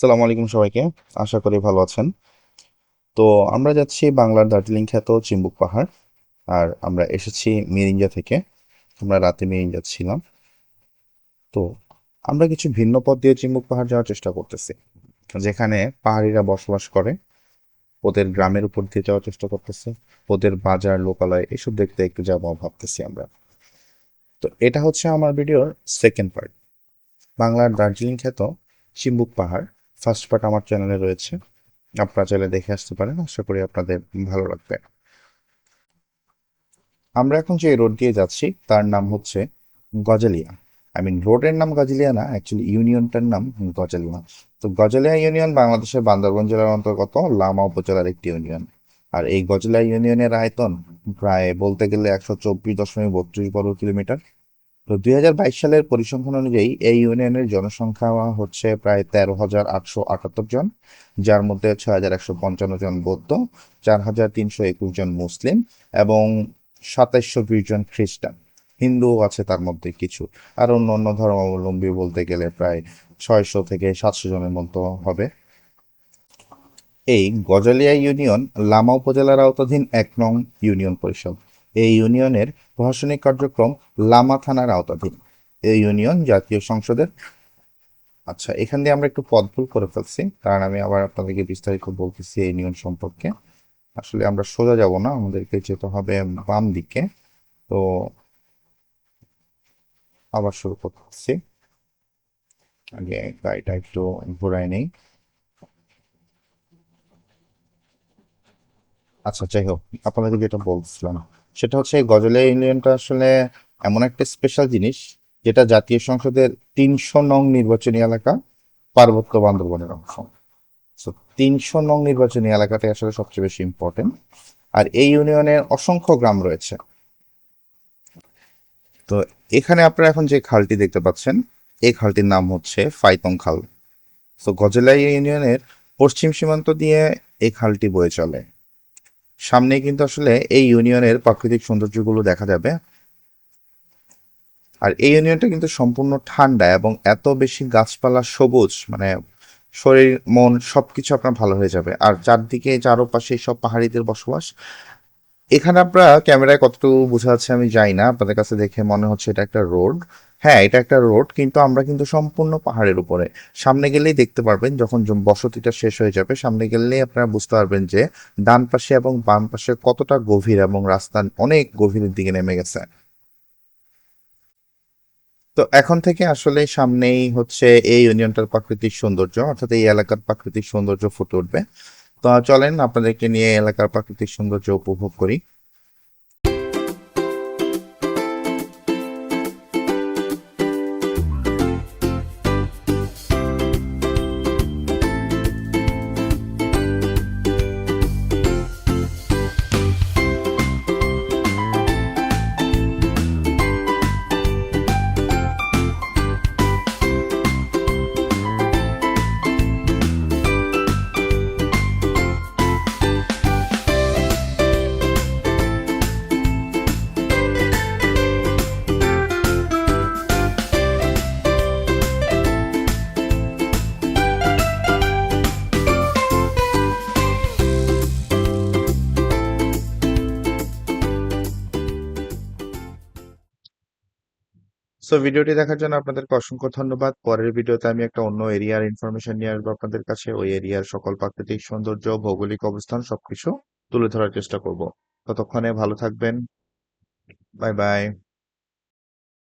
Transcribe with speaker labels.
Speaker 1: আসসালামু আলাইকুম সবাইকে। আশা করি ভালো আছেন। তো আমরা যাচ্ছি বাংলার দার্জিলিং খ্যাত চিম্বুক পাহাড়, আর আমরা এসেছি মিরিঞ্জা থেকে। আমরা রাতে মিরিঞ্জা ছিলাম। তো আমরা কিছু ভিন্ন পথ দিয়ে চিম্বুক পাহাড় যাওয়ার চেষ্টা করতেছি। যেখানে পাহাড়িরা বসবাস করে, ওদের গ্রামের উপর দিয়ে যাওয়ার চেষ্টা করতেছে, ওদের বাজার, লোকালয়, এসব দেখতে একটু যাব ভাবতেছি আমরা। তো এটা হচ্ছে আমার ভিডিওর সেকেন্ড পার্ট বাংলার দার্জিলিং খ্যাত চিম্বুক পাহাড় ফার্স্ট পার্ট আমার চ্যানেলে রয়েছে। আপনারা চাইলে দেখে আসতে পারেন, আশা করি আপনাদের ভালো লাগবে। আমরা এখন যে রোড দিয়ে যাচ্ছি, তার নাম হচ্ছে গজালিয়া। আই মিন রোডের নাম গজালিয়া না অ্যাকচুয়ালি ইউনিয়নটার নাম গজালিয়া। তো গজালিয়া ইউনিয়ন বাংলাদেশের বান্দরবান জেলার অন্তর্গত, লামা উপজেলার একটি ইউনিয়ন। আর এই গজালিয়া ইউনিয়নের আয়তন প্রায় বলতে গেলে একশো চব্বিশ দশমিক বত্রিশ বর্গ কিলোমিটার। তো দুই হাজার বাইশ সালের পরিসংখ্যান অনুযায়ী এই ইউনিয়নের জনসংখ্যা হচ্ছে প্রায় তেরো হাজার আটশো আটাত্তর জন, যার মধ্যে ছয় হাজার একশো পঞ্চান্ন জন বৌদ্ধ, চার হাজার তিনশো একুশ জন মুসলিম এবং সাতাইশশো বিশ জন খ্রিস্টান। হিন্দুও আছে তার মধ্যে কিছু। আর অন্য অন্য ধর্মাবলম্বী বলতে গেলে প্রায় ছয়শো থেকে সাতশো জনের মতো হবে। এই গজালিয়া ইউনিয়ন লামা উপজেলার আওতাধীন এক নং ইউনিয়ন পরিষদ। এই ইউনিয়নের প্রশাসনিক কার্যক্রম লামা থানার আওতাধীন। এই ইউনিয়ন জাতীয় সংসদের। আচ্ছা এখান দিয়ে আমরা একটু পথ ভুল করে ফেলছি, কারণ আমি আবার আপনাদেরকে বিস্তারিত বলতেছি এই ইউনিয়ন সম্পর্কে। আসলে আমরা সোজা যাব না, আমাদেরকে যেতে হবে বাম দিকে। তো আবার শুরু করতেছি। আগে গাড়িটা একটু নেই। আচ্ছা যাই হোক, আপনাদেরকে যেটা বলছিলাম সেটা হচ্ছে এই গজলিয়া ইউনিয়নটা আসলে এমন একটা স্পেশাল জিনিস, যেটা জাতীয় সংসদের তিনশো নং নির্বাচনী এলাকা পার্বত্য বান্দরবনের অংশ। সো তিনশো নং নির্বাচনী এলাকাটাই আসলে সবচেয়ে বেশি ইম্পর্টেন্ট আর এই ইউনিয়নের অসংখ্য গ্রাম রয়েছে। তো এখানে আপনারা এখন যে খালটি দেখতে পাচ্ছেন, এই খালটির নাম হচ্ছে ফাইতং খাল। তো গজলাই ইউনিয়নের পশ্চিম সীমান্ত দিয়ে এই খালটি বয়ে চলে। সামনে কিন্তু আসলে এই ইউনিয়নের প্রাকৃতিক সৌন্দর্যগুলো দেখা যাবে। আর এই ইউনিয়নটা কিন্তু সম্পূর্ণ ঠান্ডা এবং এত বেশি গাছপালা সবুজ মানে শরীর, মন সবকিছু আপনার ভালো হয়ে যাবে। আর চারদিকে চারপাশে সব পাহাড়িদের বসবাস। এখানে আপনারা ক্যামেরায় কতটুকু বোঝা যাচ্ছে আমি যাই না, আপনাদের কাছে দেখে মনে হচ্ছে এটা একটা রোড। হ্যাঁ এটা একটা রোড, কিন্তু আমরা কিন্তু সম্পূর্ণ পাহাড়ের উপরে। সামনে গেলেই দেখতে পারবেন যখন বসতিটা শেষ হয়ে যাবে, সামনে গেলেই আপনারা বুঝতে পারবেন যে ডান পাশে এবং বাম পাশে কতটা গভীর এবং রাস্তা অনেক গভীরের দিকে নেমে গেছে। তো এখন থেকে আসলে সামনেই হচ্ছে এই ইউনিয়নটার প্রাকৃতিক সৌন্দর্য, অর্থাৎ এই এলাকার প্রাকৃতিক সৌন্দর্য ফুটে উঠবে। তো চলেন আপনাদেরকে নিয়ে এলাকার প্রাকৃতিক সৌন্দর্য উপভোগ করি। সো ভিডিওটি দেখার জন্য আপনাদেরকে অসংখ্য ধন্যবাদ। পরের ভিডিওতে আমি একটা অন্য এরিয়ার ইনফরমেশন নিয়ে আসব আপনাদের কাছে। ওই এরিয়ার সকল প্রাকৃতিক সৌন্দর্য, ভৌগোলিক অবস্থান সবকিছু তুলে ধরার চেষ্টা করব। ততক্ষণে ভালো থাকবেন। Bye bye